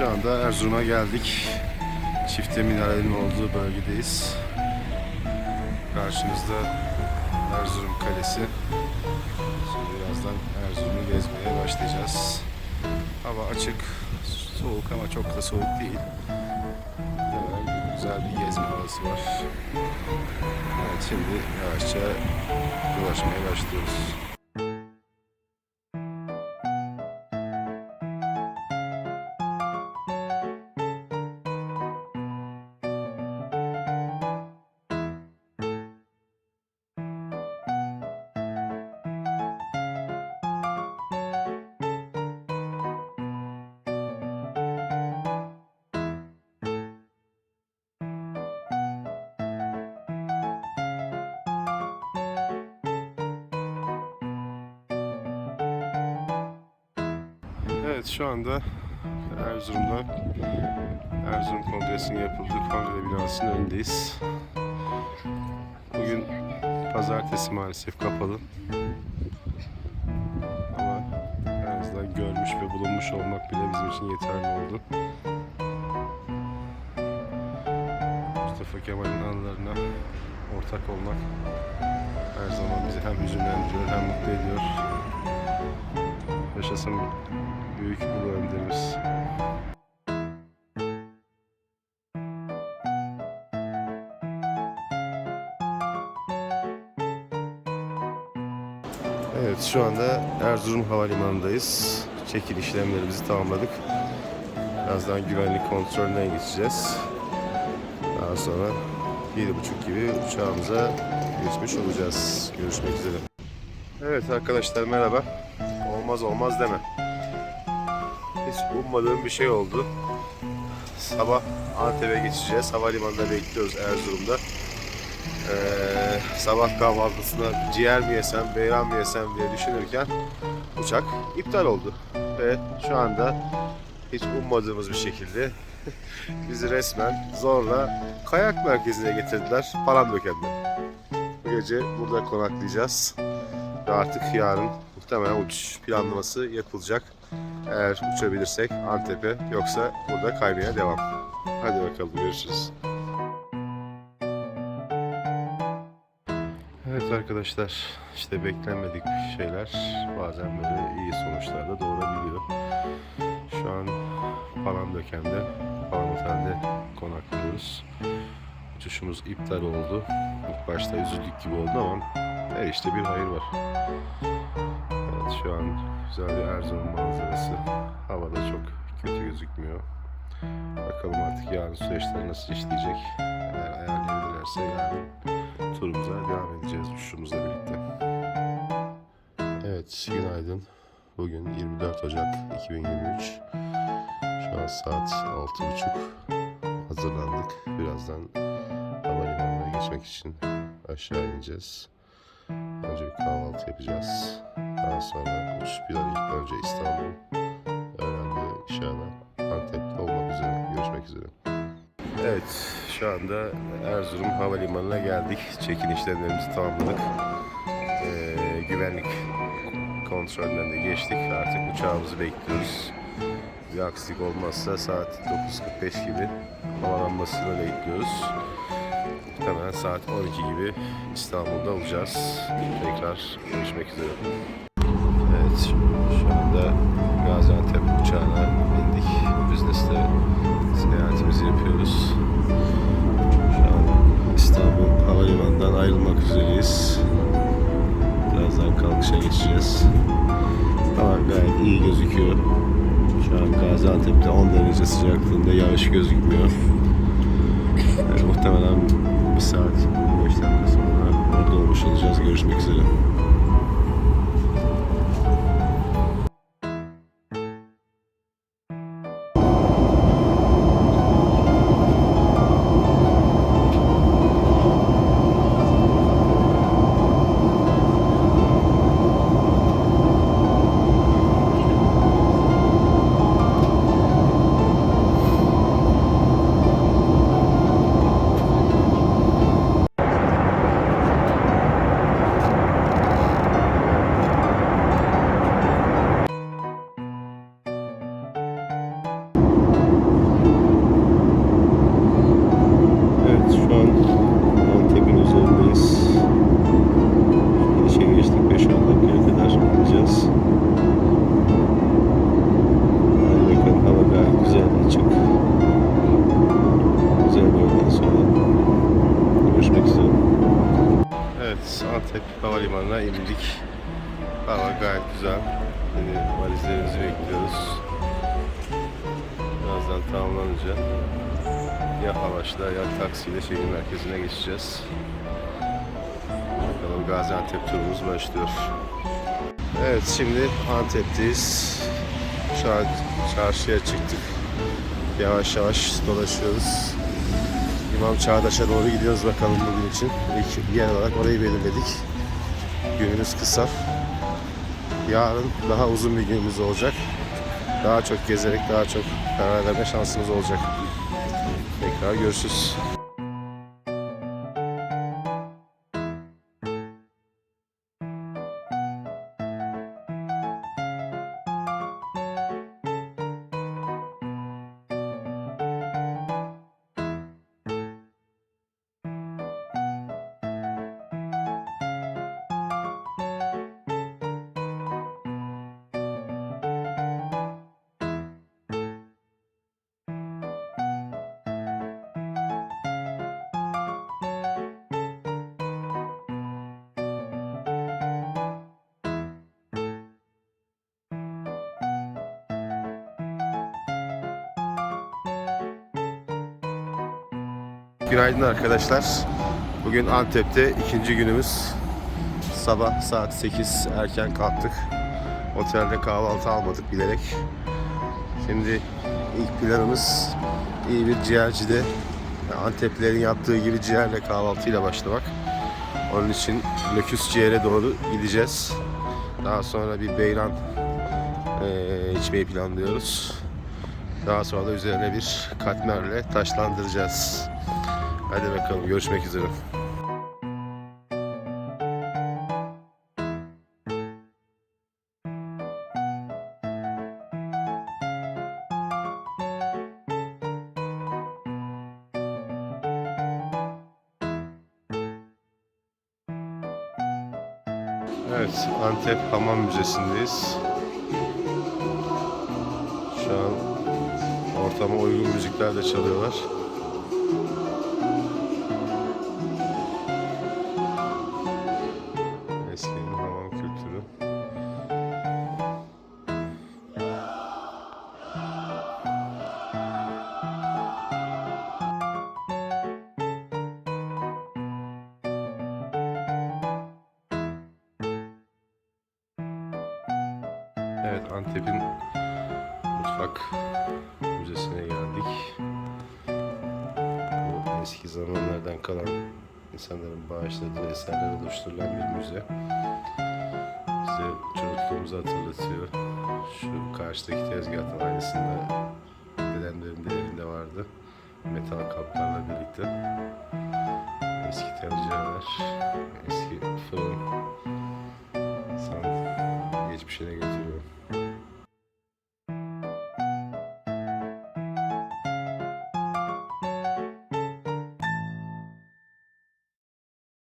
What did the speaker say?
şu anda Erzurum'a geldik. Çifte mineralin olduğu bölgedeyiz. Karşımızda Erzurum Kalesi. Şimdi birazdan Erzurum'u gezmeye başlayacağız. Hava açık, soğuk ama çok da soğuk değil. Güzel bir gezme havası var. Evet şimdi yavaşça dolaşmaya başlıyoruz. Evet şu anda Erzurum'da Erzurum Kongresi'nin yapıldığı kongre binasının önündeyiz. Bugün pazartesi maalesef kapalı. Ama en azından görmüş ve bulunmuş olmak bile bizim için yeterli oldu. Mustafa Kemal'in anılarına ortak olmak her zaman bizi hem hüzünlendiriyor hem mutlu ediyor. Yaşasın büyük önderimiz. Evet şu anda Erzurum Havalimanı'ndayız. Çekil işlemlerimizi tamamladık. Birazdan güvenlik kontrolünden geçeceğiz. Daha sonra 7.30 gibi uçağımıza geçmiş olacağız. Görüşmek üzere. Evet arkadaşlar merhaba. Olmaz olmaz deme. Hiç ummadığım bir şey oldu. Sabah Antep'e geçeceğiz. Havalimanında bekliyoruz Erzurum'da. Ee, sabah kahvaltısına ciğer mi yesem, beyran mı yesem diye düşünürken uçak iptal oldu. Ve şu anda hiç ummadığımız bir şekilde bizi resmen zorla kayak merkezine getirdiler Palandöken'de. Bu gece burada konaklayacağız. Ve artık yarın muhtemelen uçuş planlaması yapılacak. Eğer uçabilirsek Antep'e yoksa burada kaymaya devam. Hadi bakalım görüşürüz. Evet arkadaşlar işte beklenmedik şeyler bazen böyle iyi sonuçlar da doğurabiliyor. Şu an Palandöken'de, Palan Otel'de konaklıyoruz. Uçuşumuz iptal oldu. İlk başta üzüldük gibi oldu ama her işte bir hayır var. Şu an güzel bir Erzurum manzarası. Havada çok kötü gözükmüyor. Bakalım artık yarın süreçler nasıl işleyecek. Eğer ayarlayabilirlerse yarın turumuza devam edeceğiz uçuşumuzla birlikte. Evet günaydın. Bugün 24 Ocak 2023. Şu an saat 6.30. Hazırlandık. Birazdan havalimanına geçmek için aşağı ineceğiz. Önce bir kahvaltı yapacağız. Daha sonra uçuş planı ilk önce İstanbul. Öğlende inşallah Antep'te olmak üzere. Görüşmek üzere. Evet, şu anda Erzurum Havalimanı'na geldik. Çekin işlemlerimizi tamamladık. Ee, güvenlik kontrolünden de geçtik. Artık uçağımızı bekliyoruz. Bir aksilik olmazsa saat 9.45 gibi havalanmasını bekliyoruz. Muhtemelen saat 12 gibi İstanbul'da olacağız. Tekrar görüşmek üzere. Evet, şu anda Gaziantep uçağına bindik. Business'te seyahatimizi yapıyoruz. Şu an İstanbul Havalimanı'ndan ayrılmak üzereyiz. Birazdan kalkışa geçeceğiz. Hava gayet iyi gözüküyor. Şu an Gaziantep'te 10 derece sıcaklığında yağış gözükmüyor. Yani muhtemelen bir saat 15 dakika sonra orada olmuş olacağız. Görüşmek üzere. Antep Havalimanı'na indik. Hava gayet güzel. Şimdi valizlerimizi bekliyoruz. Birazdan tamamlanınca ya Havaş'la ya taksiyle şehir merkezine geçeceğiz. Bakalım Gaziantep turumuz başlıyor. Evet şimdi Antep'teyiz. Şu an çarşıya çıktık. Yavaş yavaş dolaşıyoruz. İmam Çağdaş'a doğru gidiyoruz bakalım bugün için. İlk yer olarak orayı belirledik. Günümüz kısa. Yarın daha uzun bir günümüz olacak. Daha çok gezerek daha çok karar verme şansımız olacak. Tekrar görüşürüz. Günaydın arkadaşlar. Bugün Antep'te ikinci günümüz. Sabah saat 8 erken kalktık. Otelde kahvaltı almadık bilerek. Şimdi ilk planımız iyi bir ciğercide yani Anteplilerin yaptığı gibi ciğerle kahvaltıyla başlamak. Onun için Löküs ciğere doğru gideceğiz. Daha sonra bir beyran eee içmeyi planlıyoruz. Daha sonra da üzerine bir katmerle taşlandıracağız. Hadi bakalım görüşmek üzere. Evet, Antep Hamam Müzesi'ndeyiz. Şu an ortama uygun müzikler de çalıyorlar. Evet Antep'in mutfak müzesine geldik. Bu eski zamanlardan kalan insanların bağışladığı eserler oluşturulan bir müze. Bize çocukluğumuzu hatırlatıyor. Şu karşıdaki tezgahın aynısında dedemlerin de evinde vardı. Metal kaplarla birlikte. Eski tencereler, eski fırın. İnsan geçmişine götürüyor.